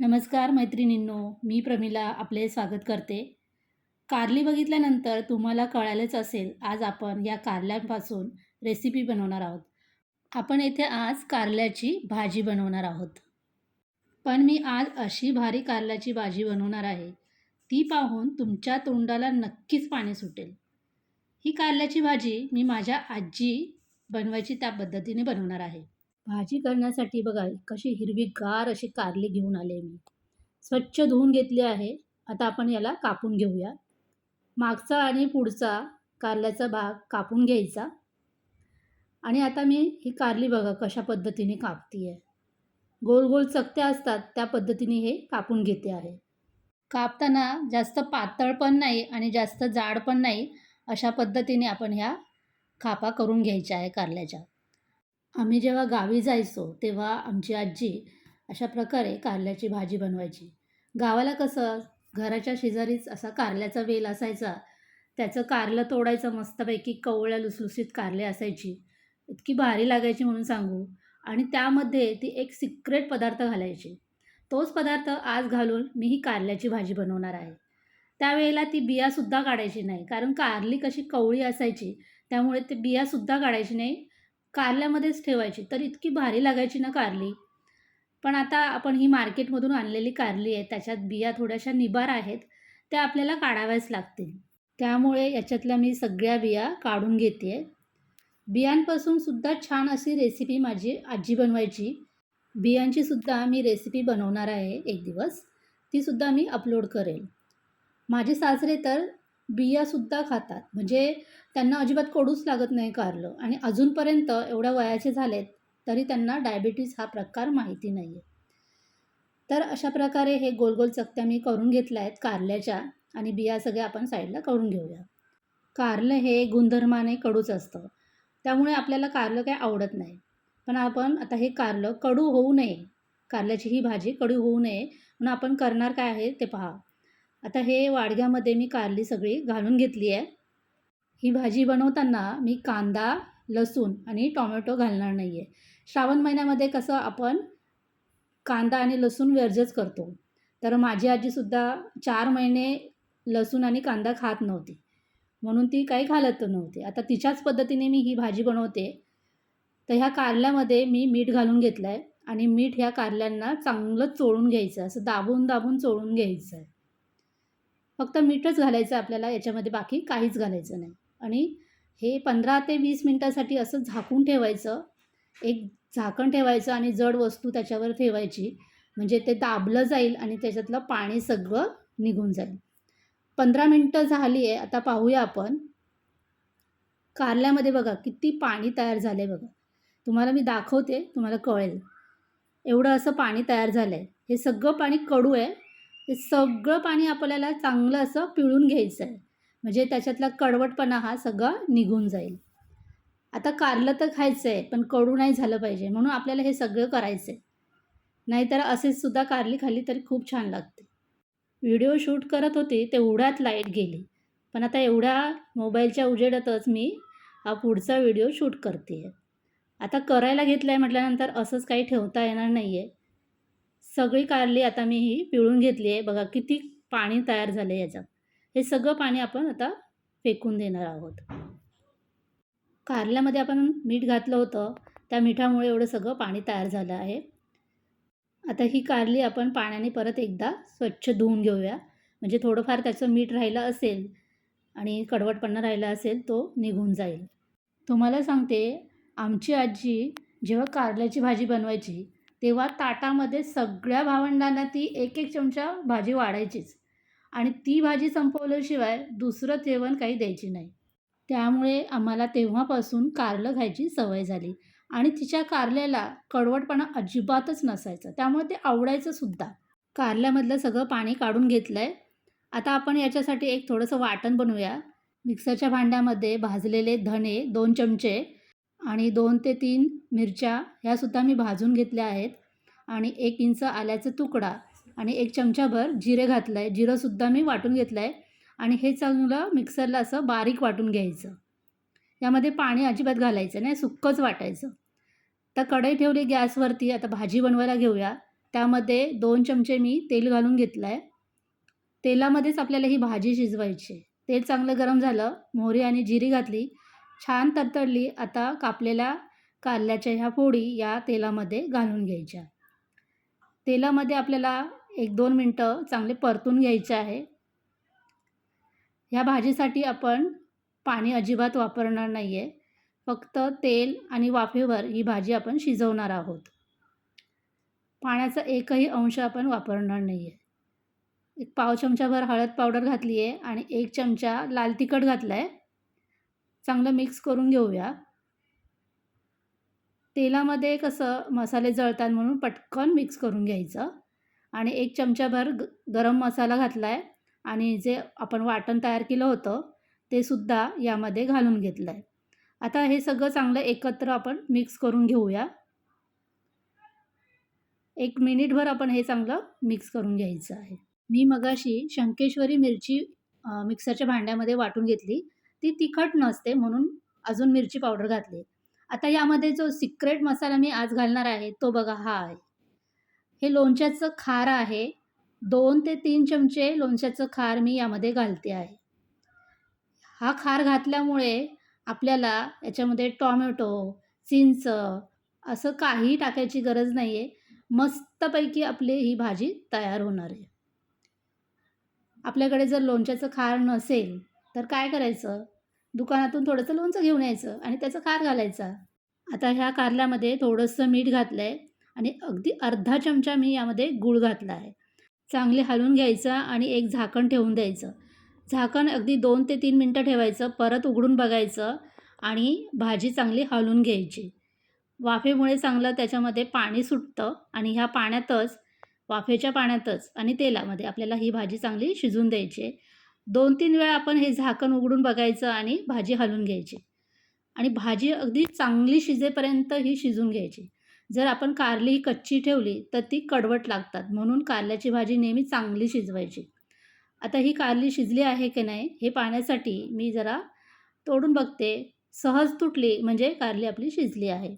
नमस्कार मैत्रिणींनो मी प्रमिला आपले स्वागत करते. कारली बघितल्यानंतर तुम्हाला कळायलाच असेल आज आपण या कारल्यांपासून रेसिपी बनवणार आहोत. आपण येथे आज कारल्याची भाजी बनवणार आहोत. पण मी आज अशी भारी कारल्याची भाजी बनवणार आहे ती पाहून तुमच्या तोंडाला नक्कीच पाणी सुटेल. ही कारल्याची भाजी मी माझ्या आजी बनवायची त्या पद्धतीने बनवणार आहे. भाजी करण्यासाठी बघा कशी हिरवीगार अशी कारली घेऊन आले मी. स्वच्छ धुवून घेतली आहे. आता आपण याला कापून घेऊया. मागचा आणि पुढचा कारल्याचा भाग कापून घ्यायचा. आणि आता मी ही कारली बघा कशा पद्धतीने कापती आहे गोल गोल चकत्या असतात त्या पद्धतीने हे कापून घेते आहे. कापताना जास्त पातळ पण नाही आणि जास्त जाड पण नाही अशा पद्धतीने आपण ह्या खापा करून घ्यायच्या आहे कारल्याच्या. आम्ही जेव्हा गावी जायचो तेव्हा आमची आजी अशा प्रकारे कारल्याची भाजी बनवायची. गावाला कसं घराच्या शेजारीच असा कारल्याचा वेल असायचा. त्याचं कारलं तोडायचं मस्तपैकी कवळ्या लुसलुसीत कारले असायची. इतकी भारी लागायची म्हणून सांगू. आणि त्यामध्ये ती एक सिक्रेट पदार्थ घालायची. तोच पदार्थ आज घालून मी ही कारल्याची भाजी बनवणार आहे. त्यावेळेला ती बियासुद्धा काढायची नाही. कारण कारली कशी कवळी असायची त्यामुळे ते बियासुद्धा काढायची नाही कारल्यामध्येच ठेवायची. तर इतकी भारी लागायची ना कारली. पण आता आपण ही मार्केटमधून आणलेली कारली आहे त्याच्यात बिया थोड्याशा निबार आहेत त्या आपल्याला काढाव्याच लागतील. त्यामुळे याच्यातल्या मी सगळ्या बिया काढून घेते. बियांपासून सुद्धा छान अशी रेसिपी माझी आजी बनवायची. बियांची सुद्धा मी रेसिपी बनवणार आहे एक दिवस. तीसुद्धा मी अपलोड करेल. माझे सासरे तर बियासुद्धा खातात. म्हणजे त्यांना अजिबात कडूच लागत नाही कारलं. आणि अजूनपर्यंत एवढ्या वयाचे झालेत तरी त्यांना डायबिटीज हा प्रकार माहिती नाही आहे तर अशा प्रकारे हे गोल गोल चकत्या मी करून घेतल्या आहेत कारल्याच्या आणि बिया सगळ्या आपण साईडला करून घेऊया. कारलं हे गुणधर्माने कडूच असतं. त्यामुळे आपल्याला कारलं काही आवडत नाही. पण आपण आता हे कारलं कडू होऊ नये. कारल्याची ही भाजी कडू होऊ नये. म्हणून आपण करणार काय आहे ते पहा. आता हे वाडग्यामध्ये मी कारली सगळी घालून घेतली आहे. ही भाजी बनवताना मी कांदा लसूण आणि टॉमॅटो घालणार नाही आहे श्रावण महिन्यामध्ये कसं आपण कांदा आणि लसूण वर्जच करतो. तर माझी आजीसुद्धा चार महिने लसूण आणि कांदा खात नव्हती. म्हणून ती काही घालत नव्हती. आता तिच्याच पद्धतीने मी ही भाजी बनवते. तर ह्या कारल्यामध्ये मी मीठ घालून घेतलं आहे आणि मीठ ह्या कारल्यांना चांगलं चोळून घ्यायचं. असं दाबून दाबून चोळून घ्यायचं आहे फक्त मीठच घालायचं आपल्याला याच्यामध्ये बाकी काहीच घालायचं नाही. आणि हे पंधरा ते वीस मिनटासाठी असं झाकून ठेवायचं एक झाकण ठेवायचं आणि जड वस्तू त्याच्यावर ठेवायची. म्हणजे ते दाबलं जाईल आणि त्याच्यातलं पाणी सगळं निघून जाईल. पंधरा मिनटं झाली आहे आता पाहूया आपण. कारल्यामध्ये बघा किती पाणी तयार झालं आहे बघा. तुम्हाला मी दाखवते तुम्हाला कळेल. एवढं असं पाणी तयार झालं आहे हे सगळं पाणी कडू आहे. हे सगळं पाणी आपल्याला चांगलं असं पिळून घ्यायचं आहे म्हणजे त्याच्यातला कडवटपणा हा सगळा निघून जाईल. आता कारलं तर खायचं आहे पण कडू नाही झालं पाहिजे. म्हणून आपल्याला हे सगळं करायचं आहे नाहीतर असेसुद्धा कारली खाल्ली तरी खूप छान लागते. व्हिडिओ शूट करत होती तेवढ्यात लाइट गेली. पण आता एवढ्या मोबाईलच्या उजेडातच मी हा पुढचा व्हिडिओ शूट करते आहे आता करायला घेतलं आहे म्हटल्यानंतर असंच काही ठेवता येणार नाही आहे सगळी कारली आता मी ही पिळून घेतली आहे. बघा किती पाणी तयार झालं आहे याच्यात. हे सगळं पाणी आपण आता फेकून देणार आहोत. कारल्यामध्ये आपण मीठ घातलं होतं. त्या मिठामुळे एवढं सगळं पाणी तयार झालं आहे. आता ही कारली आपण पाण्याने परत एकदा स्वच्छ धुवून घेऊया. म्हणजे थोडंफार त्याचं मीठ राहिलं असेल आणि कडवटपणा राहिला असेल तो निघून जाईल. तुम्हाला सांगते आमची आजी जेव्हा कारल्याची भाजी बनवायची तेव्हा ताटामध्ये सगळ्या भावंडांना ती एक एक चमचा भाजी वाढायचीच. आणि ती भाजी संपवल्याशिवाय दुसरं जेवण काही द्यायची नाही. त्यामुळे आम्हाला तेव्हापासून कारलं खायची सवय झाली. आणि तिच्या कारल्याला कडवटपणा अजिबातच नसायचं. त्यामुळे ते आवडायचं सुद्धा. कारल्यामधलं सगळं पाणी काढून घेतलं आहे आता आपण याच्यासाठी एक थोडंसं वाटण बनवूया. मिक्सरच्या भांड्यामध्ये भाजलेले धणे दोन चमचे आणि दोन ते तीन मिरच्या ह्यासुद्धा मी भाजून घेतल्या आहेत. आणि एक इंच आल्याचा तुकडा आणि एक चमचाभर जिरे घातलं आहे जिरंसुद्धा मी वाटून घेतलं आहे आणि हे चांगलं मिक्सरला असं बारीक वाटून घ्यायचं. यामध्ये पाणी अजिबात घालायचं नाही सुक्कंच वाटायचं. तर कढई ठेवली गॅसवरती आता भाजी बनवायला घेऊया. त्यामध्ये दोन चमचे मी तेल घालून घेतलं आहे तेलामध्येच आपल्याला ही भाजी शिजवायची तेल चांगलं गरम झालं मोहरी आणि जिरी घातली. छान तडतडली आता कापलेल्या कारल्याच्या ह्या फोडी या तेलामध्ये घालून घ्यायच्या. तेलामध्ये आपल्याला एक दोन मिनटं चांगले परतून घ्यायचे आहे. ह्या भाजीसाठी आपण पाणी अजिबात वापरणार नाही आहे फक्त तेल आणि वाफेवर ही भाजी आपण शिजवणार आहोत. पाण्याचा एकही अंश आपण वापरणार नाही आहे एक पाव चमचाभर हळद पावडर घातली आहे आणि एक चमचा लाल तिखट घातला आहे चांगलं मिक्स करून घेऊया. तेलामध्ये कसं मसाले जळतात म्हणून पटकन मिक्स करून घ्यायचं. आणि एक चमचाभर ग गरम मसाला घातला आहे आणि जे आपण वाटण तयार केलं होतं ते सुद्धा यामध्ये घालून घेतलं आहे आता हे सगळं चांगलं एकत्र आपण मिक्स करून घेऊया. एक मिनिटभर आपण हे चांगलं मिक्स करून घ्यायचं आहे. मी मगाशी शंकेश्वरी मिरची मिक्सरच्या भांड्यामध्ये वाटून घेतली. ती तिखट नसते म्हणून अजून मिरची पावडर घातली. आता यामध्ये जो सिक्रेट मसाला मी आज घालणार आहे तो बघा हा आहे हे लोणच्याचं खार आहे. दोन ते तीन चमचे लोणच्याचं खार मी यामध्ये घालते आहे. हा खार घातल्यामुळे आपल्याला याच्यामध्ये टॉमॅटो चिंच असं काही टाकायची गरज नाही आहे मस्तपैकी आपली ही भाजी तयार होणार आहे. आपल्याकडे जर लोणच्याचं खार नसेल तर काय करायचं? दुकानातून थोडंसं लोणचं घेऊन यायचं आणि त्याचं खार घालायचा. आता ह्या कारल्यामध्ये थोडंसं मीठ घातलं आहे आणि अगदी अर्धा चमचा मी यामध्ये गूळ घातला आहे. चांगले हलवून घ्यायचं आणि एक झाकण ठेवून द्यायचं. झाकण अगदी दोन ते तीन मिनटं ठेवायचं परत उघडून बघायचं आणि भाजी चांगली हलवून घ्यायची. वाफेमुळे चांगलं त्याच्यामध्ये पाणी सुटतं आणि ह्या पाण्यातच वाफेच्या पाण्यातच आणि तेलामध्ये आपल्याला ही भाजी चांगली शिजून द्यायची आहे. दोन तीन वेळा आपण हे झाकण उघडून बघायचं आणि भाजी हलवून घ्यायची. आणि भाजी अगदी चांगली शिजेपर्यंत ही शिजून घ्यायची. जर आपण कारली ही कच्ची ठेवली तर ती कडवट लागतात. म्हणून कारल्याची भाजी नेहमी चांगली शिजवायची. आता ही कारली शिजली आहे की नाही हे पाहण्यासाठी मी जरा तोडून बघते. सहज तुटली म्हणजे कारली आपली शिजली आहे.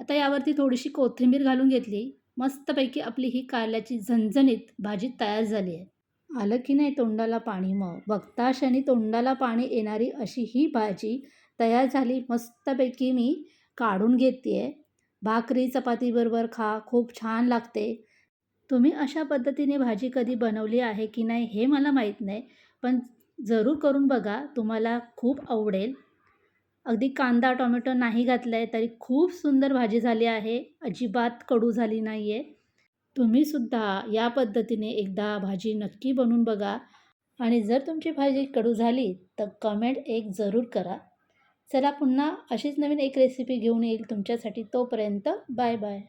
आता यावरती थोडीशी कोथिंबीर घालून घेतली. मस्तपैकी आपली ही कारल्याची झणझणीत भाजी तयार झाली आहे. आलं की नाही तोंडाला पाणी मग? बघता क्षणी तोंडाला पाणी येणारी अशी ही भाजी तयार झाली. मस्तपैकी मी काढून घेते आहे भाकरी चपातीबरोबर खा. खूप छान लागते. तुम्ही अशा पद्धतीने भाजी कधी बनवली आहे की नाही हे मला माहीत नाही पण जरूर करून बघा. तुम्हाला खूप आवडेल. अगदी कांदा टोमॅटो नाही घातला आहे तरी खूप सुंदर भाजी झाली आहे. अजिबात कडू झाली नाही आहे तुम्हीसुद्धा या पद्धतीने एकदा भाजी नक्की बनवून बघा. आणि जर तुमची भाजी कडू झाली तर कमेंट एक जरूर करा. चला पुन्हा अशीच नवीन एक रेसिपी घेऊन येईल तुमच्यासाठी तोपर्यंत बाय बाय.